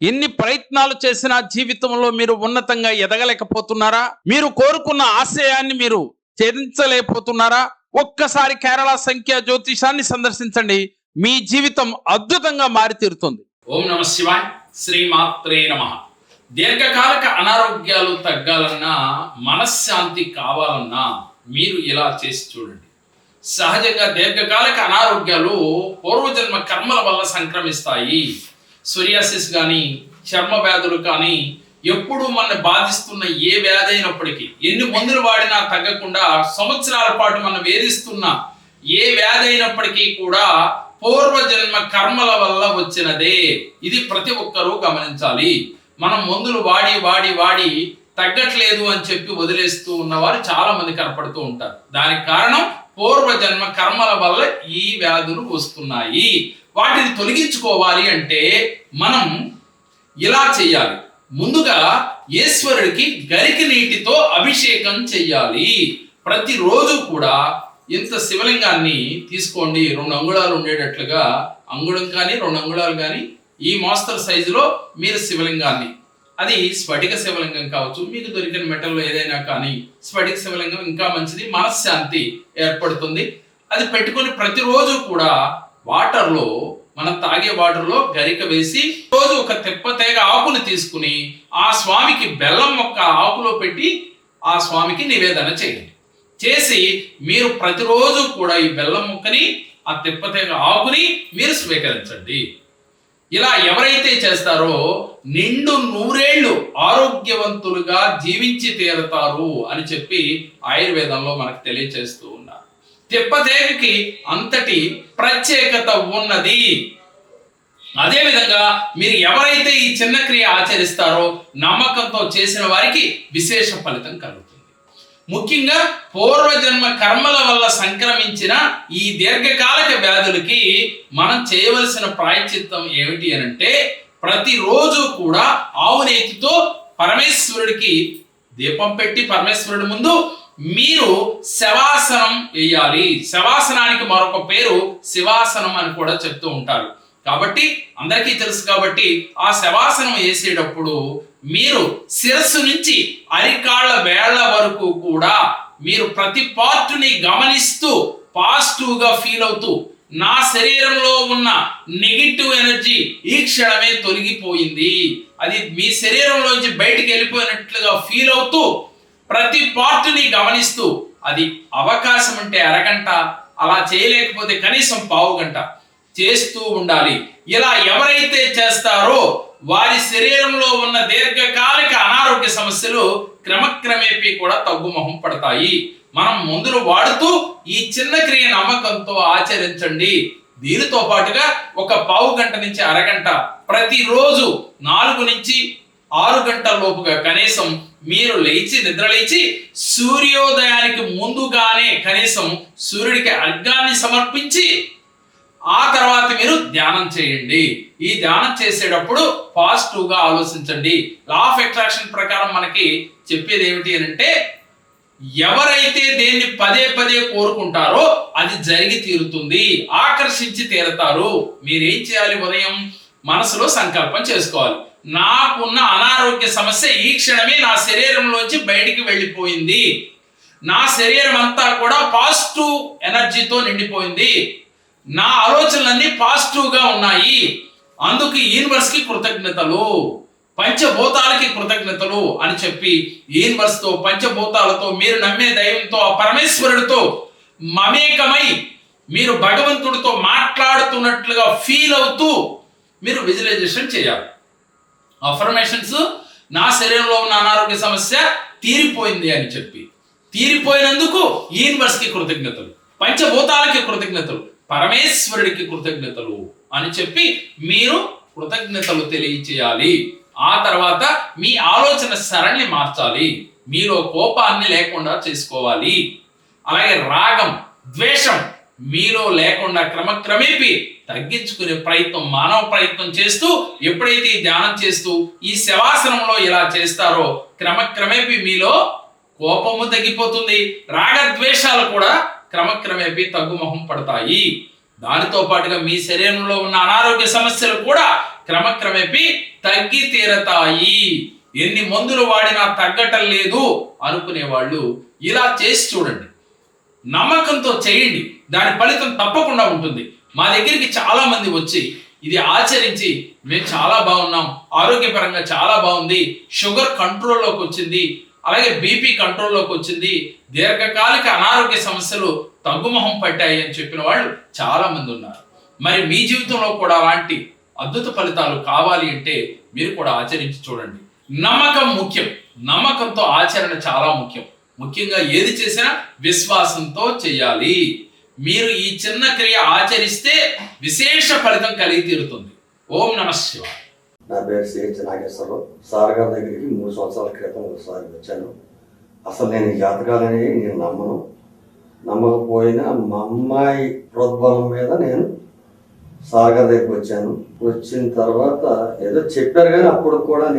ఎన్ని ప్రయత్నాలు చేసినా జీవితంలో మీరు ఉన్నతంగా ఎదగలేకపోతున్నారా? మీరు కోరుకున్న ఆశయాన్ని మీరు ఛేదించలేకపోతున్నారా? ఒక్కసారి కేరళ సంఖ్య జ్యోతిషాన్ని సందర్శించండి. మీ జీవితం అద్భుతంగా మారి తీరుతుంది ఓం నమ శివాయ్ శ్రీమాత్రే నమ. దీర్ఘకాలిక అనారోగ్యాలు తగ్గాలన్నా మనశ్శాంతి కావాలన్నా మీరు ఇలా చేసి చూడండి. సహజంగా దీర్ఘకాలిక అనారోగ్యాలు పూర్వజన్మ కర్మల వల్ల సంక్రమిస్తాయి. సొరియాసిస్ కానీ చర్మ వ్యాధులు కానీ ఎప్పుడు మన బాధిస్తున్న ఏ వ్యాధి అయినప్పటికీ ఎన్ని మందులు వాడినా తగ్గకుండా సంవత్సరాల పాటు మనం వేధిస్తున్న ఏ వ్యాధి అయినప్పటికీ కూడా పూర్వజన్మ కర్మల వల్ల వచ్చినదే. ఇది ప్రతి ఒక్కరూ గమనించాలి. మనం మందులు వాడి వాడి వాడి తగ్గట్లేదు అని చెప్పి వదిలేస్తూ ఉన్నవారు చాలా మంది కనపడుతూ ఉంటారు. దానికి కారణం పూర్వజన్మ కర్మల వల్ల ఈ వ్యాధులు వస్తున్నాయి. వాటిని తొలగించుకోవాలి అంటే మనం ఇలా చేయాలి. ముందుగా ఈశ్వరుడికి గరిక నీటితో అభిషేకం చెయ్యాలి. ప్రతిరోజు కూడా ఇంత శివలింగాన్ని తీసుకోండి. రెండు అంగుళాలు ఉండేటట్లుగా అంగుళం కానీ రెండు అంగుళాలు కానీ ఈ మోస్తరు సైజులో మీరు శివలింగాన్ని అది స్ఫటిక శివలింగం కావచ్చు మీకు దొరికిన మెటల్లో ఏదైనా కానీ స్ఫటిక శివలింగం ఇంకా మంచిది మనశ్శాంతి ఏర్పడుతుంది. అది పెట్టుకొని ప్రతిరోజు కూడా వాటర్లో మనం తాగే వాటర్లో గరిక వేసి రోజు ఒక తెప్పతేగ ఆకులు తీసుకుని ఆ స్వామికి బెల్లం మొక్క ఆకులో పెట్టి ఆ స్వామికి నివేదన చేయండి. చేసి మీరు ప్రతిరోజు కూడా ఈ బెల్లం ముక్కని ఆ తెప్పతేగ ఆకుని మీరు స్వీకరించండి. ఇలా ఎవరైతే చేస్తారో నిండు నూరేళ్ళు ఆరోగ్యవంతులుగా జీవించి తీరతారు అని చెప్పి ఆయుర్వేదంలో మనకు తెలియచేస్తూ ఉన్నారు. తిప్పదేవికి అంతటి ప్రత్యేకత ఉన్నది. అదేవిధంగా మీరు ఎవరైతే ఈ చిన్న క్రియ ఆచరిస్తారో నమ్మకంతో చేసిన వారికి విశేష ఫలితం కలుగుతుంది. ముఖ్యంగా పూర్వజన్మ కర్మల వల్ల సంక్రమించిన ఈ దీర్ఘకాలిక వ్యాధులకి మనం చేయవలసిన ప్రాయచిత్తం ఏమిటి అని అంటే ప్రతిరోజు కూడా ఆవు నేతితో పరమేశ్వరుడికి దీపం పెట్టి పరమేశ్వరుడి ముందు మీరు శవాసనం వేయాలి. శవాసనానికి మరొక పేరు శివాసనం అని కూడా చెప్తూ ఉంటారు. కాబట్టి అందరికీ తెలుసు కాబట్టి ఆ శవాసనం వేసేటప్పుడు మీరు శిరస్సు నుంచి అరికాళ్ళ వేళ్ళ వరకు కూడా మీరు ప్రతి పార్టుని గమనిస్తూ పాజిటివ్గా ఫీల్ అవుతూ నా శరీరంలో ఉన్న నెగిటివ్ ఎనర్జీ ఈ క్షణమే తొలగిపోయింది. అది మీ శరీరంలోంచి బయటికి వెళ్ళిపోయినట్లుగా ఫీల్ అవుతూ ప్రతి పార్ట్ని గమనిస్తూ అది అవకాశం అంటే అరగంట అలా చేయలేకపోతే కనీసం పావు గంట చేస్తూ ఉండాలి. ఇలా ఎవరైతే చేస్తారో వారి శరీరంలో ఉన్న దీర్ఘకాలిక అనారోగ్య సమస్యలు క్రమక్రమేపీ కూడా తగ్గుమొహం పడతాయి. మనం మందులు వాడుతూ ఈ చిన్న క్రియ నమ్మకంతో ఆచరించండి. దీనితో పాటుగా ఒక పావు గంట నుంచి అరగంట ప్రతిరోజు నాలుగు నుంచి ఆరు గంటల లోపుగా కనీసం మీరు లేచి నిద్ర లేచి సూర్యోదయానికి ముందుగానే కనీసం సూర్యుడికి అర్ఘాన్ని సమర్పించి ఆ తర్వాత మీరు ధ్యానం చేయండి. ఈ ధ్యానం చేసేటప్పుడు పాజిటివ్గా ఆలోచించండి. లా ఆఫ్ అట్రాక్షన్ ప్రకారం మనకి చెప్పేది ఏమిటి అని అంటే ఎవరైతే దేన్ని పదే పదే కోరుకుంటారో అది జరిగి తీరుతుంది. ఆకర్షించి తీరతారు. మీరేం చేయాలి ఉదయం? మనసులో సంకల్పం చేసుకోవాలి. నాకున్న అనారోగ్య సమస్య ఈ క్షణమే నా శరీరంలోంచి బయటికి వెళ్ళిపోయింది. నా శరీరం అంతా కూడా పాజిటివ్ ఎనర్జీతో నిండిపోయింది. నా ఆలోచనలన్నీ పాజిటివ్గా ఉన్నాయి. అందుకు యూనివర్స్కి కృతజ్ఞతలు. పంచభూతాలకి కృతజ్ఞతలు అని చెప్పి యూనివర్స్ పంచభూతాలతో. మీరు నమ్మే దైవంతో ఆ పరమేశ్వరుడితో మమేకమై మీరు భగవంతుడితో మాట్లాడుతున్నట్లుగా ఫీల్ అవుతూ మీరు విజువలైజేషన్ చేయాలి. అఫర్మేషన్స్ నా శరీరంలో ఉన్న అనారోగ్య సమస్య తీరిపోయింది అని చెప్పి. తీరిపోయినందుకు యూనివర్స్కి కృతజ్ఞతలు. పంచభూతాలకి కృతజ్ఞతలు. పరమేశ్వరుడికి కృతజ్ఞతలు అని చెప్పి మీరు కృతజ్ఞతలు తెలియచేయాలి. ఆ తర్వాత మీ ఆలోచన సరళిని మార్చాలి. మీలో కోపాన్ని లేకుండా చేసుకోవాలి. అలాగే రాగం ద్వేషం మీలో లేకుండా క్రమక్రమేపీ తగ్గించుకునే ప్రయత్నం మానవ ప్రయత్నం చేస్తూ ఎప్పుడైతే ఈ ధ్యానం చేస్తూ ఈ శవాసనంలో ఇలా చేస్తారో క్రమక్రమేపీ మీలో కోపము తగ్గిపోతుంది. రాగద్వేషాలు కూడా క్రమక్రమేపీ తగ్గుముఖం పడతాయి. దానితో పాటుగా మీ శరీరంలో ఉన్న అనారోగ్య సమస్యలు కూడా క్రమక్రమేపీ తగ్గి తీరతాయి. ఎన్ని మందులు వాడినా తగ్గటం లేదు అనుకునే వాళ్ళు ఇలా చేసి చూడండి. నమ్మకంతో చేయండి. దాని ఫలితం తప్పకుండా ఉంటుంది. మా దగ్గరికి చాలా మంది వచ్చి ఇది ఆచరించి మేము చాలా బాగున్నాం ఆరోగ్యపరంగా చాలా బాగుంది షుగర్ కంట్రోల్లోకి వచ్చింది అలాగే బీపీ కంట్రోల్లోకి వచ్చింది దీర్ఘకాలిక అనారోగ్య సమస్యలు తగ్గుమొహం పట్టాయి అని చెప్పిన వాళ్ళు చాలా మంది ఉన్నారు. మరి మీ జీవితంలో కూడా అలాంటి అద్భుత ఫలితాలు కావాలి అంటే మీరు కూడా ఆచరించి చూడండి. నమ్మకం ముఖ్యం. నమ్మకంతో ఆచరణ చాలా ముఖ్యం. ముఖ్యంగా ఏది చేసినా విశ్వాసంతో చేయాలి. మీరు ఈ చిన్న క్రియ ఆచరిస్తే విశేష ఫలితం కలిగి తీరుతుంది. ఓం నమ శివ నా పేరు సిహెచ్ నాగేశ్వరరావు. సార్ గారి దగ్గరికి మూడు సంవత్సరాల క్రితం ఒకసారి వచ్చాను. అసలు నేను ఈ జాతకాలని నేను నమ్మను. నమ్మకపోయినా మా అమ్మాయి ప్రోద్బలం మీద నేను సాగర్ దగ్గరికి వచ్చాను. వచ్చిన తర్వాత ఏదో చెప్పారు కానీ అప్పుడు కూడా నేను